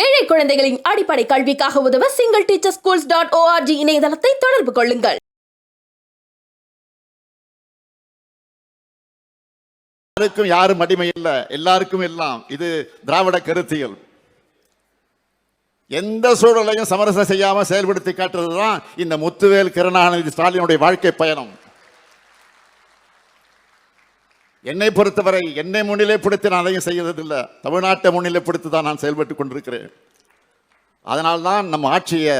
ஏழை குழந்தைகளின் அடிப்படை கல்விக்காக உதவ single teacher schools dot O R G இணையதளத்தை தொடர்பு கொள்ளுங்கள். யாருக்கும் யாரும் அடிமை இல்லை. எல்லாருக்கும் எல்லாம் இது திராவிட கருத்தியல். எந்த சூழலையும் சமரசம் செய்யாம செயல்படுத்தி காட்டுறதுதான் இந்த முத்துவேல் கருணாநிதி ஸ்டாலினுடைய வாழ்க்கை பயணம். என்னை பொறுத்தவரை என்னை முன்னிலைப்படுத்தி நான் அதையும் செய்யறதில்லை தமிழ்நாட்டை முன்னிலைப்படுத்தி தான் நான் செயல்பட்டு கொண்டிருக்கிறேன். அதனால்தான் நம்ம ஆட்சியை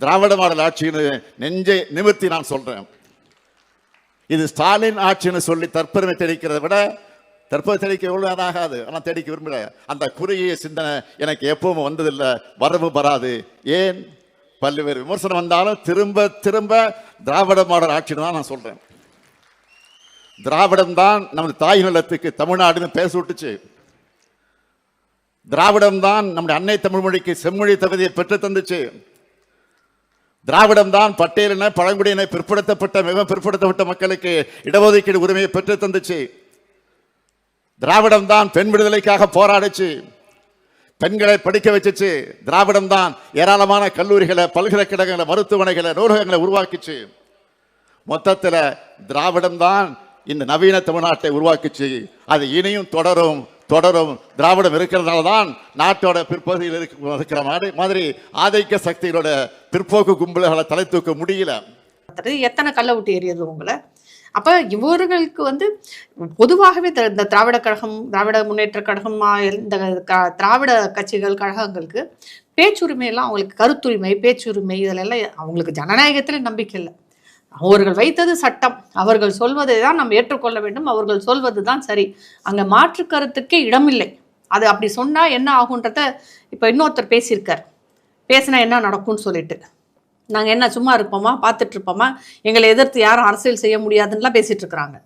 திராவிட மாடல் ஆட்சின்னு நெஞ்சை நிமிர்த்தி நான் சொல்கிறேன் இது ஸ்டாலின் ஆட்சின்னு சொல்லி தற்பெருமை தெரிவிக்கிறதை விட தற்போது தெளிக்க எவ்வளோ ஆகாது. ஆனால் தெளிக்க விரும்பல. அந்த குறுகிய சிந்தனை எனக்கு எப்பவும் வந்ததில்லை. வரவு வராது. ஏன்? பல்வேறு விமர்சனம் வந்தாலும் திரும்ப திரும்ப திராவிட மாடல் ஆட்சின்னு தான் நான் சொல்கிறேன் திராவிடம் தான் நமது தாய் நிலத்துக்கு தமிழ்நாடுன்னு பேச விட்டுச்சு. திராவிடம் தான் நம்முடைய அன்னை தமிழ் மொழிக்கு செம்மொழி தகுதியை பெற்று தந்துச்சு. திராவிடம் தான் பட்டியலின பழங்குடியின பிற்படுத்தப்பட்ட மிக பிற்படுத்தப்பட்ட மக்களுக்கு இடஒதுக்கீடு உரிமையை பெற்று தந்துச்சு. திராவிடம் தான் பெண் விடுதலைக்காக போராடுச்சு. பெண்களை படிக்க வச்சுச்சு. திராவிடம் தான் ஏராளமான கல்லூரிகளை பல்கலைக்கழகங்களை மருத்துவமனைகளை நூலகங்களை உருவாக்கிச்சு. மொத்தத்தில் திராவிடம் தான் இந்த நவீன தமிழ்நாட்டை உருவாக்குச்சு அது இனியும் தொடரும் தொடரும். திராவிடம் இருக்கிறதுனால தான் நாட்டோட பிற்பகுதியில் இருக்க- இருக்கிற மாதிரி மாதிரி ஆதிக்க சக்திகளோட பிற்போக்கு கும்பல்களை தலை தூக்க முடியல. எத்தனை கல்லை விட்டு ஏறியது உங்களை? அப்போ இவர்களுக்கு வந்து பொதுவாகவே த- இந்த திராவிட கழகம் திராவிட முன்னேற்ற கழகம் இந்த க- திராவிட கட்சிகள் கழகங்களுக்கு பேச்சுரிமையெல்லாம் அவங்களுக்கு கருத்துரிமை பேச்சுரிமை இதுல எல்லாம் அவங்களுக்கு ஜனநாயகத்தில் நம்பிக்கை இல்லை. அவர்கள் வைத்தது சட்டம். அவர்கள் சொல்வதை தான் நாம் ஏற்றுக்கொள்ள வேண்டும். அவர்கள் சொல்வது தான் சரி. அங்கே மாற்று கருத்துக்கே இடமில்லை. அது அப்படி சொன்னால் என்ன ஆகுன்றத இப்போ இன்னொருத்தர் பேசியிருக்கார். பேசினா என்ன நடக்கும்னு சொல்லிட்டு. நாங்கள் என்ன சும்மா இருப்போமா? பார்த்துட்டு இருப்போமா? எங்களை எதிர்த்து யாரும் அரசியல் செய்ய முடியாதுன்னெலாம் பேசிகிட்டு இருக்கிறாங்க.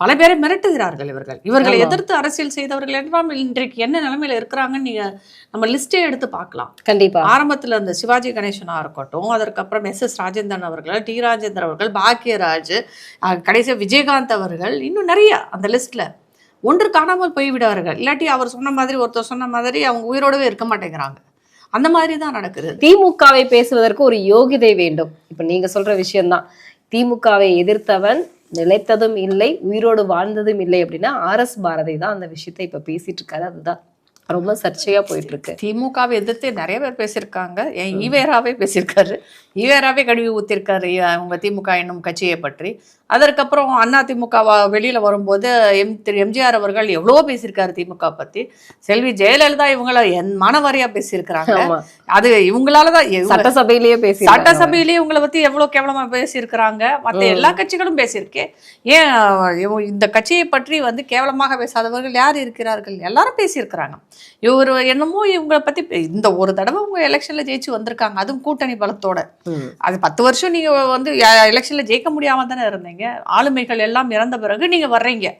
பல பேரை மிரட்டுகிறார்கள் இவர்கள். இவர்களை. எதிர்த்து அரசியல் செய்தவர்கள் எல்லாம் இன்றைக்கு என்ன நிலைமையில இருக்கிறாங்கன்னு நீங்க நம்ம லிஸ்டே எடுத்து பார்க்கலாம். கண்டிப்பா. ஆரம்பத்துல இந்த சிவாஜி கணேசனா இருக்கட்டும் அதற்கப்புறம் எஸ் எஸ் ராஜேந்திரன் அவர்கள் டி ராஜேந்தர் அவர்கள் பாக்கியராஜ் அஹ் கடைசியா விஜயகாந்த் அவர்கள் இன்னும் நிறைய அந்த லிஸ்ட்ல ஒன்று காணாமல் போய்விடுவார்கள் இல்லாட்டி அவர் சொன்ன மாதிரி ஒருத்தர் சொன்ன மாதிரி அவங்க உயிரோடவே இருக்க மாட்டேங்கிறாங்க. அந்த மாதிரி தான் நடக்குது. திமுகவை பேசுவதற்கு ஒரு யோகிதை வேண்டும். இப்ப நீங்க சொல்ற விஷயம்தான். திமுகவை எதிர்த்தவன் நிலைத்ததும் இல்லை உயிரோடு வாழ்ந்ததும் இல்லை அப்படின்னா ஆர் எஸ் பாரதி தான் அந்த விஷயத்தை இப்ப பேசிட்டு இருக்காரு அதுதான். ரொம்ப சர்ச்சையா போயிட்டு இருக்கு திமுகவை எதிர்த்து நிறைய பேர் பேசியிருக்காங்க. ஈவேராவே பேசியிருக்காரு. ஈவேராவே கழுவி ஊத்திருக்காரு அவங்க திமுக என்னும் கட்சியை பற்றி. அதற்கப்புறம் அண்ணா திமுக வெளியில வரும்போது எம் திரு எம்ஜிஆர் அவர்கள் எவ்வளவோ பேசியிருக்காரு திமுக பத்தி. செல்வி ஜெயலலிதா இவங்கள என் மனவாரியா பேசியிருக்கிறாங்க. அது இவங்களாலதான் இவங்க- சட்டசபையிலேயே பேசி சட்டசபையிலேயே இவங்களை பத்தி எவ்வளவு கேவலமா பேசியிருக்கிறாங்க. மத்த எல்லா கட்சிகளும் பேசியிருக்கே. ஏன் இந்த கட்சியை பற்றி வந்து கேவலமாக பேசாதவர்கள் யார் இருக்கிறார்கள்? எல்லாரும் பேசியிருக்கிறாங்க. இவர் என்னமோ இவங்களை பத்தி பே- இந்த ஒரு தடவை உங்க எலெக்ஷன்ல ஜெயிச்சு வந்திருக்காங்க. அதுவும் கூட்டணி பலத்தோட. அது பத்து வருஷம் நீங்க வந்து எலெக்ஷன்ல ஜெயிக்க முடியாம தானே இருந்தீங்க. ஆளுமைகள் எல்லாம் இறந்த பிறகு நீங்க வர்றீங்க.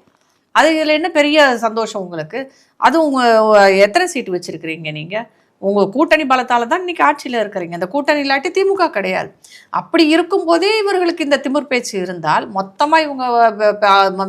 அது இதுல என்ன பெரிய சந்தோஷம் உங்களுக்கு? அது உங்க எத்தனை சீட்டு வச்சிருக்கிறீங்க நீங்க? உங்க கூட்டணி பலத்தால தான் இன்னைக்கு ஆட்சியில இருக்கிறீங்க. அந்த கூட்டணி இல்லாட்டி திமுக கிடையாது. அப்படி இருக்கும்போதே இவர்களுக்கு இந்த திமிர் பேச்சு இருந்தால் மொத்தமா இவங்க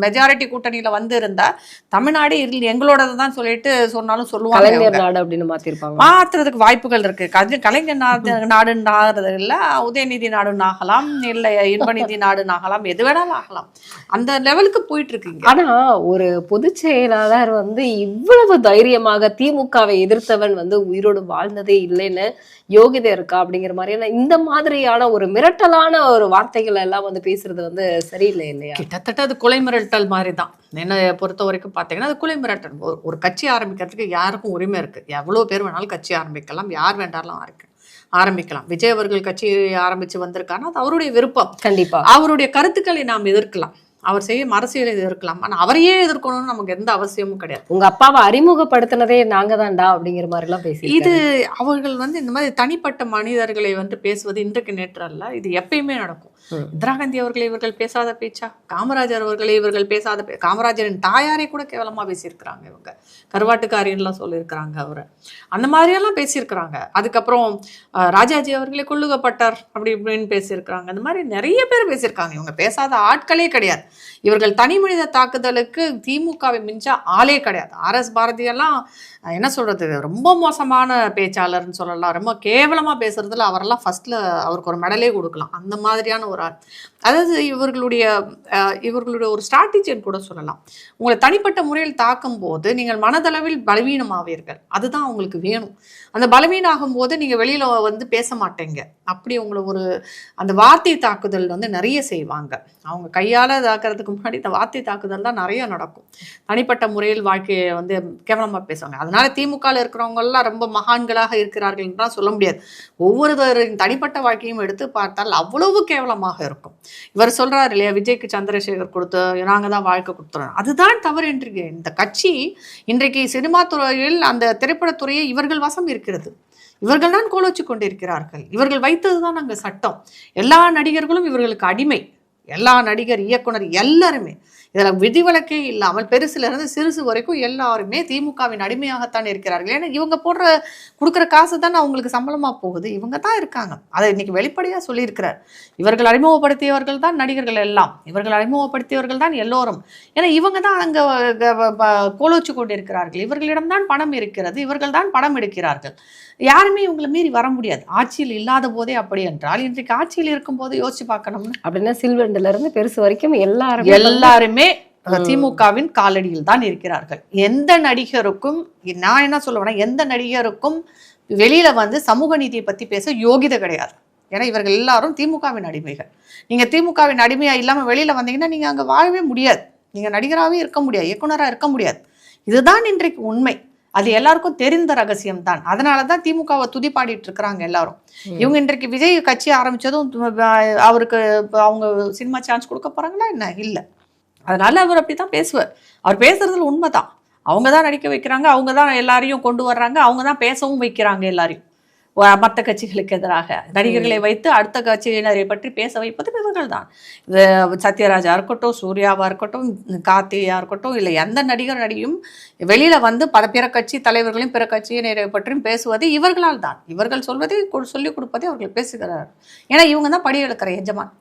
மெஜாரிட்டி கூட்டணியில வந்து இருந்தா தமிழ்நாடு எங்களோடது தான் சொல்லிட்டு சொன்னாலும் சொல்லுவாங்க. நாடு அப்படின்னு மாத்திருப்பாங்க. மாத்துறதுக்கு வாய்ப்புகள் இருக்கு. கலைஞர் நாடு நாடுன்னு இல்ல உதயநிதி நாடுன்னு ஆகலாம் இல்ல இன்பநிதி நாடுன்னு ஆகலாம் எது வேணாலும் ஆகலாம். அந்த லெவலுக்கு போயிட்டு இருக்கீங்க. ஆனா ஒரு பொதுச் செயலாளர் வந்து இவ்வளவு தைரியமாக திமுகவை எதிர்த்தவன் வந்து உயிரோடு வாழ்ந்ததே இல்லைன்னு யோகிதை இருக்கா அப்படிங்கிற மாதிரியான இந்த மாதிரியான ஒரு மிரட்டலான ஒரு வார்த்தைகள் எல்லாம் வந்து பேசுறது வந்து சரியில்லை இல்லையா? கிட்டத்தட்ட அது கொலை மிரட்டல் மாதிரி தான் என்னை பொறுத்த வரைக்கும் பார்த்தீங்கன்னா அது கொலை மிரட்டல். ஒரு- கட்சி ஆரம்பிக்கிறதுக்கு யாருக்கும் உரிமை இருக்கு. எவ்வளோ பேர் வேணாலும் கட்சி ஆரம்பிக்கலாம். யார் வேண்டாலும் ஆரம்பிக்க ஆரம்பிக்கலாம். விஜய் அவர்கள் கட்சி ஆரம்பிச்சு வந்திருக்காருன்னா அது அவருடைய விருப்பம். கண்டிப்பா. அவருடைய கருத்துக்களை நாம் எதிர்க்கலாம். அவர் செய்யும் அரசியலை எதிர்க்கலாம். ஆனால் அவரையே எதிர்க்கணும்னு நமக்கு எந்த அவசியமும் கிடையாது. உங்க அப்பாவை அறிமுகப்படுத்தினதே நாங்க தான்டா அப்படிங்கிற மாதிரி எல்லாம் பேசி இது அவர்கள் வந்து இந்த மாதிரி தனிப்பட்ட மனிதர்களை வந்து பேசுவது இன்றைக்கு நேற்று அல்ல. இது எப்பயுமே நடக்கும். இந்திரா காந்தி அவர்களை இவர்கள் பேசாத பேச்சா? காமராஜர் அவர்களை இவர்கள் பேசாத பே- காமராஜரின் தாயாரை கூட கேவலமா பேசியிருக்கிறாங்க இவங்க. கருவாட்டுக்காரின்லாம் சொல்லியிருக்கிறாங்க அவரை. அந்த மாதிரியெல்லாம் பேசியிருக்கிறாங்க. அதுக்கப்புறம் ராஜாஜி அவர்களே கொள்ளுகப்பட்டார் அப்படி இப்படின்னு பேசியிருக்கிறாங்க. அந்த மாதிரி நிறைய பேர் பேசியிருக்காங்க. இவங்க பேசாத ஆட்களே கிடையாது. இவர்கள் தனி மனித தாக்குதலுக்கு திமுகவை மிஞ்ச ஆளே கிடையாது. ஆர் எஸ் பாரதியெல்லாம் என்ன சொல்றது ரொம்ப மோசமான பேச்சாளர்னு சொல்லலாம். ரொம்ப கேவலமா பேசுறதுல அவரெல்லாம் ஃபர்ஸ்ட்ல அவருக்கு ஒரு மெடலே கொடுக்கலாம். அந்த மாதிரியான ஒரு போகிறார் அதாவது இவர்களுடைய இவர்களுடைய ஒரு ஸ்ட்ராட்டஜின்னு கூட சொல்லலாம். உங்களை தனிப்பட்ட முறையில் தாக்கும் போது நீங்கள் மனதளவில் பலவீனமாவீர்கள். அதுதான் உங்களுக்கு வேணும். அந்த பலவீனாகும் போது நீங்க வெளியில வந்து பேச மாட்டேங்க அப்படி உங்களை ஒரு அந்த வார்த்தை தாக்குதல் வந்து நிறைய செய்வாங்க. அவங்க கையால தாக்குறதுக்கு முன்னாடி இந்த வார்த்தை தாக்குதல் தான் நிறைய நடக்கும். தனிப்பட்ட முறையில் வாழ்க்கையை வந்து கேவலமா பேசுவாங்க. அதனால திமுகவில் இருக்கிறவங்க எல்லாம் ரொம்ப மகான்களாக இருக்கிறார்கள் என்றால் சொல்ல முடியாது. ஒவ்வொருவரின் தனிப்பட்ட வாழ்க்கையும் எடுத்து பார்த்தால் அவ்வளவு கேவலம் கேவலமாக இருக்கும். இவர் சொல்கிறார் இல்லையா விஜய்க்கு சந்திரசேகர் கொடுத்து நாங்க தான் வாழ்க்கை கொடுத்துறோம். அதுதான் தவறு என்று இந்த கட்சி இன்றைக்கு சினிமா துறையில் அந்த திரைப்படத்துறையை இவர்கள் வசம் இருக்கிறது. இவர்கள் தான் கோலோச்சு கொண்டிருக்கிறார்கள். இவர்கள் வைத்ததுதான் அங்க சட்டம். எல்லா நடிகர்களும் இவர்களுக்கு அடிமை. எல்லா நடிகர் இயக்குனர் எல்லாருமே. இதில் விதிவிலக்கே இல்லாமல் பெருசுலேருந்து சிறுசு வரைக்கும் எல்லாருமே திமுகவின் அடிமையாகத்தான் இருக்கிறார்கள். ஏன்னா இவங்க போடுற கொடுக்குற காசு தானே அவங்களுக்கு சம்பளமாக போகுது. இவங்க தான் இருக்காங்க. அதை இன்னைக்கு வெளிப்படையாக சொல்லியிருக்கிறார். இவர்கள் அறிமுகப்படுத்தியவர்கள் தான் நடிகர்கள் எல்லாம். இவர்கள் அறிமுகப்படுத்தியவர்கள் தான் எல்லோரும். ஏன்னா இவங்க தான் அங்கே க- ப- கோலோச்சு கொண்டிருக்கிறார்கள். இவர்களிடம்தான் பணம் இருக்கிறது. இவர்கள் தான் பணம் எடுக்கிறார்கள். யாருமே இவங்களை மீறி வர முடியாது. ஆட்சியில் இல்லாத போதே அப்படி என்றால் இன்றைக்கு ஆட்சியில் இருக்கும்போது யோசிச்சு பார்க்கணும்னு. அப்படின்னா சில்வெண்டுல இருந்து பெருசு வரைக்கும் எல்லாருமே எல்லாருமே திமுகவின் காலடியில் தான் இருக்கிறார்கள். எந்த நடிகருக்கும் நான் என்ன சொல்லுவேன்னா எந்த நடிகருக்கும் வெளியில வந்து சமூக நீதியை பத்தி பேச யோகிதை கிடையாது. ஏன்னா இவர்கள் எல்லாரும் திமுகவின் அடிமைகள். நீங்க திமுகவின் அடிமையா இல்லாம வெளியில வந்தீங்கன்னா நீங்க அங்க வாழவே முடியாது. நீங்க நடிகராகவே இருக்க முடியாது இயக்குனரா இருக்க முடியாது. இதுதான் இன்றைக்கு உண்மை. அது எல்லாருக்கும் தெரிந்த ரகசியம் தான் அதனால தான் திமுகவை துதிப்பாடிட்டு இருக்கிறாங்க எல்லாரும். இவங்க இன்றைக்கு விஜய் கட்சி ஆரம்பிச்சதும் அவருக்கு அவங்க சினிமா சான்ஸ் கொடுக்க போறாங்களா என்ன? இல்லை. அதனால அவர் அப்படித்தான் பேசுவார். அவர் பேசுறதுல உண்மைதான். அவங்க தான் நடிக்க வைக்கிறாங்க அவங்க தான் எல்லாரையும் கொண்டு வர்றாங்க அவங்க தான் பேசவும் வைக்கிறாங்க எல்லாரையும். மற்ற கட்சிகளுக்கு எதிராக. நடிகர்களை வைத்து அடுத்த கட்சியினரை பற்றி பேச வைப்பது இவர்கள் தான். இது சத்யராஜா இருக்கட்டும் சூர்யாவா இருக்கட்டும் கார்த்தியா இருக்கட்டும் இல்லை எந்த நடிகர் நடிகையும் வெளியில வந்து பல பிற கட்சி தலைவர்களையும் பிற கட்சியினரை பற்றியும் பேசுவது இவர்களால் தான். இவர்கள் சொல்வதை சொல்லிக் கொடுப்பதை அவர்கள் பேசுகிறார் ஏன்னா இவங்க தான் படி எடுக்கிற எஜமான்.